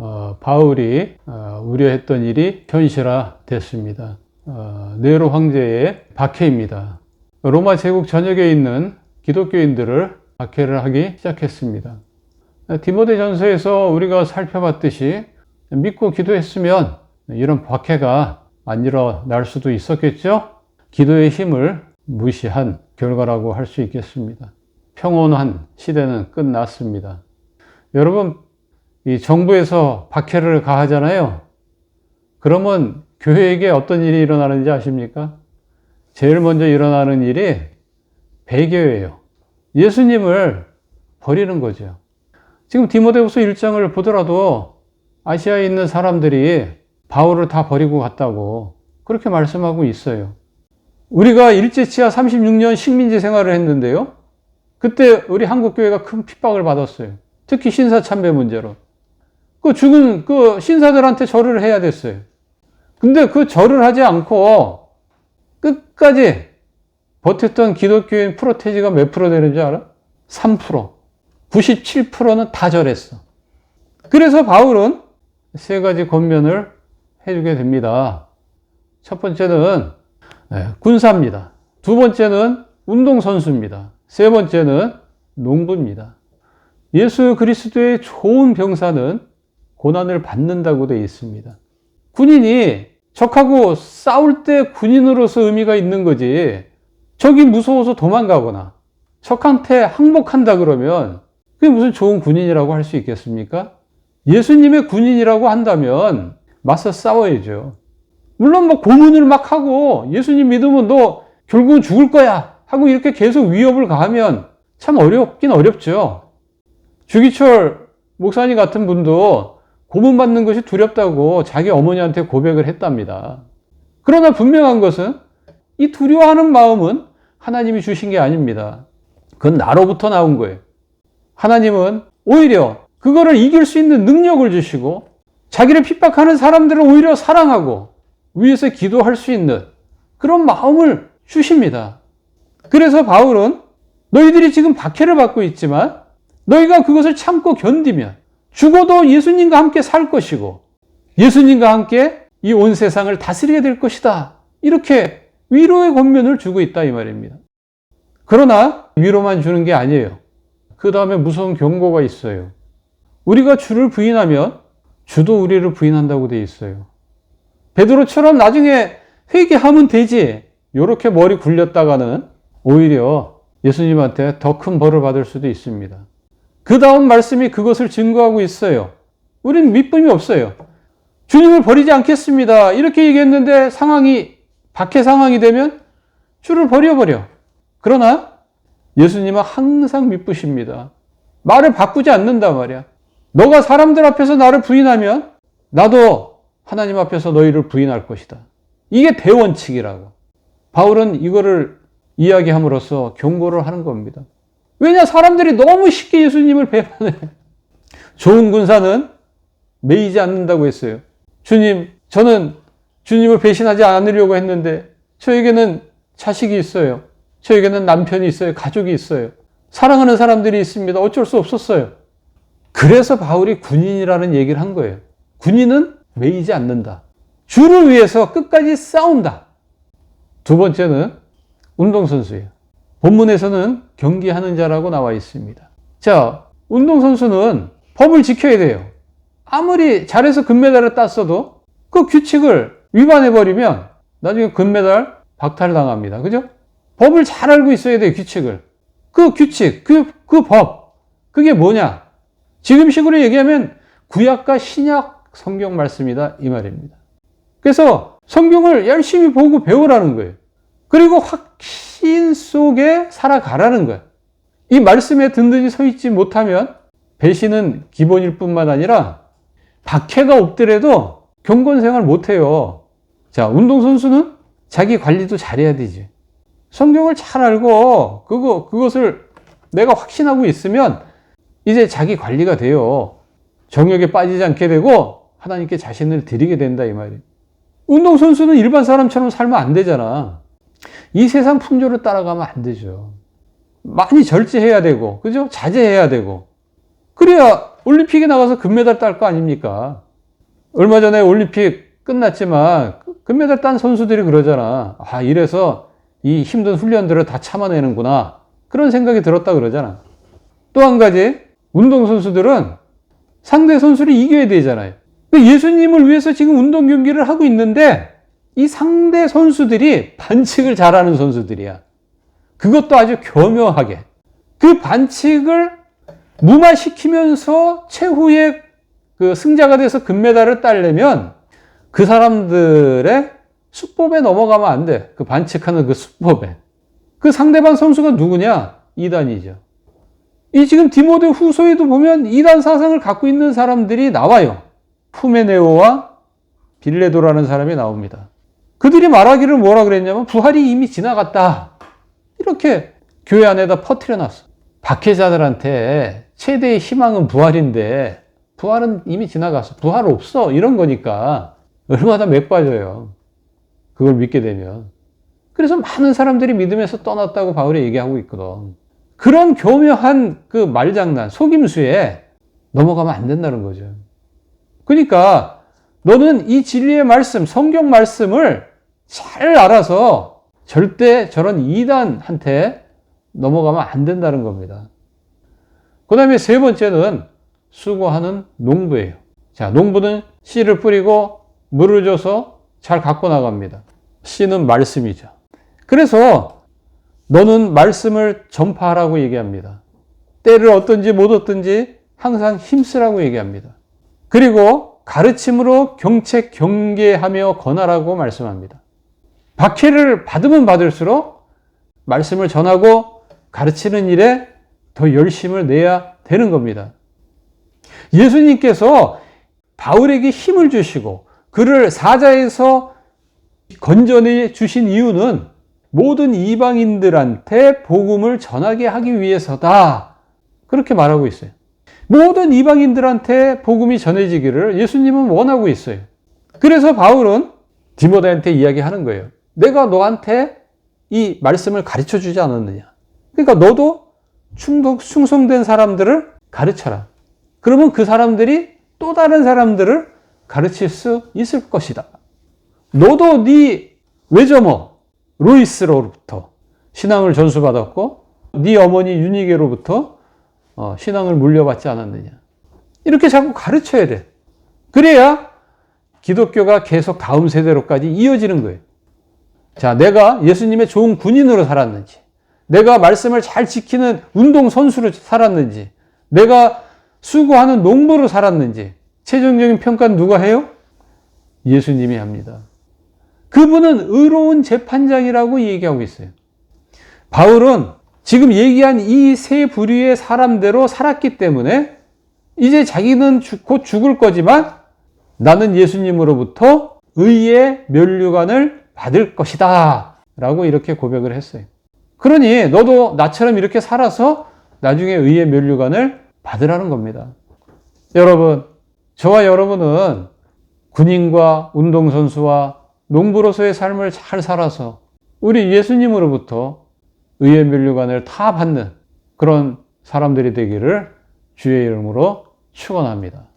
어, 바울이 어, 우려했던 일이 현실화 됐습니다. 어, 네로 황제의 박해입니다. 로마 제국 전역에 있는 기독교인들을 박해를 하기 시작했습니다. 디모데 전서에서 우리가 살펴봤듯이 믿고 기도했으면 이런 박해가 안 일어날 수도 있었겠죠? 기도의 힘을 무시한 결과라고 할 수 있겠습니다. 평온한 시대는 끝났습니다. 여러분, 이 정부에서 박해를 가하잖아요. 그러면 교회에게 어떤 일이 일어나는지 아십니까? 제일 먼저 일어나는 일이 배교예요. 예수님을 버리는 거죠. 지금 디모데후서 1장을 보더라도 아시아에 있는 사람들이 바울을 다 버리고 갔다고 그렇게 말씀하고 있어요. 우리가 일제치하 36년 식민지 생활을 했는데요. 그때 우리 한국교회가 큰 핍박을 받았어요. 특히 신사참배 문제로. 그 죽은 그 신사들한테 절을 해야 됐어요. 근데 그 절을 하지 않고 끝까지 버텼던 기독교인 프로테지가 몇 프로 되는지 알아? 3%. 97%는 다 절했어. 그래서 바울은 세 가지 권면을 해주게 됩니다. 첫 번째는 네, 군사입니다. 두 번째는 운동선수입니다. 세 번째는 농부입니다. 예수 그리스도의 좋은 병사는 고난을 받는다고 되어 있습니다. 군인이 적하고 싸울 때 군인으로서 의미가 있는 거지. 적이 무서워서 도망가거나 적한테 항복한다 그러면 그게 무슨 좋은 군인이라고 할 수 있겠습니까? 예수님의 군인이라고 한다면 맞서 싸워야죠. 물론 뭐 고문을 막 하고 예수님 믿으면 너 결국은 죽을 거야 하고 이렇게 계속 위협을 가하면 참 어렵긴 어렵죠. 주기철 목사님 같은 분도 고문받는 것이 두렵다고 자기 어머니한테 고백을 했답니다. 그러나 분명한 것은 이 두려워하는 마음은 하나님이 주신 게 아닙니다. 그건 나로부터 나온 거예요. 하나님은 오히려 그거를 이길 수 있는 능력을 주시고 자기를 핍박하는 사람들을 오히려 사랑하고 위에서 기도할 수 있는 그런 마음을 주십니다. 그래서 바울은 너희들이 지금 박해를 받고 있지만 너희가 그것을 참고 견디면 죽어도 예수님과 함께 살 것이고 예수님과 함께 이 온 세상을 다스리게 될 것이다. 이렇게 위로의 권면을 주고 있다 이 말입니다. 그러나 위로만 주는 게 아니에요. 그 다음에 무서운 경고가 있어요. 우리가 주를 부인하면 주도 우리를 부인한다고 돼 있어요. 베드로처럼 나중에 회개하면 되지. 이렇게 머리 굴렸다가는 오히려 예수님한테 더 큰 벌을 받을 수도 있습니다. 그 다음 말씀이 그것을 증거하고 있어요. 우리는 믿음이 없어요. 주님을 버리지 않겠습니다. 이렇게 얘기했는데 상황이 박해 상황이 되면 주를 버려버려. 그러나 예수님은 항상 믿으십니다. 말을 바꾸지 않는단 말이야. 너가 사람들 앞에서 나를 부인하면 나도 하나님 앞에서 너희를 부인할 것이다. 이게 대원칙이라고. 바울은 이거를 이야기함으로써 경고를 하는 겁니다. 왜냐? 사람들이 너무 쉽게 예수님을 배반해. 좋은 군사는 매이지 않는다고 했어요. 주님, 저는 주님을 배신하지 않으려고 했는데 저에게는 자식이 있어요. 저에게는 남편이 있어요. 가족이 있어요. 사랑하는 사람들이 있습니다. 어쩔 수 없었어요. 그래서 바울이 군인이라는 얘기를 한 거예요. 군인은 매이지 않는다. 주를 위해서 끝까지 싸운다. 두 번째는 운동선수예요. 본문에서는 경기하는 자라고 나와 있습니다. 자, 운동선수는 법을 지켜야 돼요. 아무리 잘해서 금메달을 땄어도 그 규칙을 위반해버리면 나중에 금메달 박탈당합니다. 그죠? 법을 잘 알고 있어야 돼요, 규칙을. 그 규칙, 그, 그 법. 그게 뭐냐? 지금 식으로 얘기하면 구약과 신약 성경 말씀이다. 이 말입니다. 그래서 성경을 열심히 보고 배우라는 거예요. 그리고 확신 속에 살아가라는 거예요. 이 말씀에 든든히 서 있지 못하면 배신은 기본일 뿐만 아니라 박해가 없더라도 경건 생활 못 해요. 자, 운동선수는 자기 관리도 잘해야 되지. 성경을 잘 알고 그거 그것을 내가 확신하고 있으면 이제 자기 관리가 돼요. 정욕에 빠지지 않게 되고 하나님께 자신을 드리게 된다 이 말이에요. 운동 선수는 일반 사람처럼 살면 안 되잖아. 이 세상 풍조를 따라가면 안 되죠. 많이 절제해야 되고, 그죠? 자제해야 되고. 그래야 올림픽에 나가서 금메달 딸 거 아닙니까? 얼마 전에 올림픽 끝났지만 금메달 딴 선수들이 그러잖아. 아, 이래서 이 힘든 훈련들을 다 참아내는구나. 그런 생각이 들었다 그러잖아. 또 한 가지, 운동선수들은 상대 선수를 이겨야 되잖아요. 근데 예수님을 위해서 지금 운동 경기를 하고 있는데 이 상대 선수들이 반칙을 잘하는 선수들이야. 그것도 아주 교묘하게. 그 반칙을 무마시키면서 최후의 그 승자가 돼서 금메달을 따려면 그 사람들의 수법에 넘어가면 안 돼. 그 반칙하는 그 수법에. 그 상대방 선수가 누구냐? 이단이죠. 이 지금 디모데 후서에도 보면 이단 사상을 갖고 있는 사람들이 나와요. 푸메네오와 빌레도라는 사람이 나옵니다. 그들이 말하기를 뭐라 그랬냐면 부활이 이미 지나갔다. 이렇게 교회 안에다 퍼뜨려 놨어. 박해자들한테 최대의 희망은 부활인데 부활은 이미 지나갔어. 부활 없어. 이런 거니까 얼마나 맥 빠져요. 그걸 믿게 되면. 그래서 많은 사람들이 믿음에서 떠났다고 바울이 얘기하고 있거든. 그런 교묘한 그 말장난, 속임수에 넘어가면 안 된다는 거죠. 그러니까 너는 이 진리의 말씀, 성경 말씀을 잘 알아서 절대 저런 이단한테 넘어가면 안 된다는 겁니다. 그 다음에 세 번째는 수고하는 농부예요. 자, 농부는 씨를 뿌리고 물을 줘서 잘 갖고 나갑니다. 씨는 말씀이죠. 그래서 너는 말씀을 전파하라고 얘기합니다. 때를 얻든지 못 얻든지 항상 힘쓰라고 얘기합니다. 그리고 가르침으로 경책 경계하며 권하라고 말씀합니다. 박해를 받으면 받을수록 말씀을 전하고 가르치는 일에 더 열심을 내야 되는 겁니다. 예수님께서 바울에게 힘을 주시고 그를 사자에서 건져내 주신 이유는 모든 이방인들한테 복음을 전하게 하기 위해서다. 그렇게 말하고 있어요. 모든 이방인들한테 복음이 전해지기를 예수님은 원하고 있어요. 그래서 바울은 디모데한테 이야기하는 거예요. 내가 너한테 이 말씀을 가르쳐 주지 않았느냐. 그러니까 너도 충동, 충성된 사람들을 가르쳐라. 그러면 그 사람들이 또 다른 사람들을 가르칠 수 있을 것이다. 너도 네 외조모 로이스로부터 신앙을 전수받았고 네 어머니 유니게로부터 어, 신앙을 물려받지 않았느냐. 이렇게 자꾸 가르쳐야 돼. 그래야 기독교가 계속 다음 세대로까지 이어지는 거예요. 자, 내가 예수님의 좋은 군인으로 살았는지, 내가 말씀을 잘 지키는 운동 선수로 살았는지, 내가 수고하는 농부로 살았는지, 최종적인 평가는 누가 해요? 예수님이 합니다. 그분은 의로운 재판장이라고 얘기하고 있어요. 바울은 지금 얘기한 이 세 부류의 사람대로 살았기 때문에 이제 자기는 곧 죽을 거지만 나는 예수님으로부터 의의 면류관을 받을 것이다. 라고 이렇게 고백을 했어요. 그러니 너도 나처럼 이렇게 살아서 나중에 의의 면류관을 받으라는 겁니다. 여러분, 저와 여러분은 군인과 운동선수와 농부로서의 삶을 잘 살아서 우리 예수님으로부터 의의 면류관을 다 받는 그런 사람들이 되기를 주의 이름으로 축원합니다.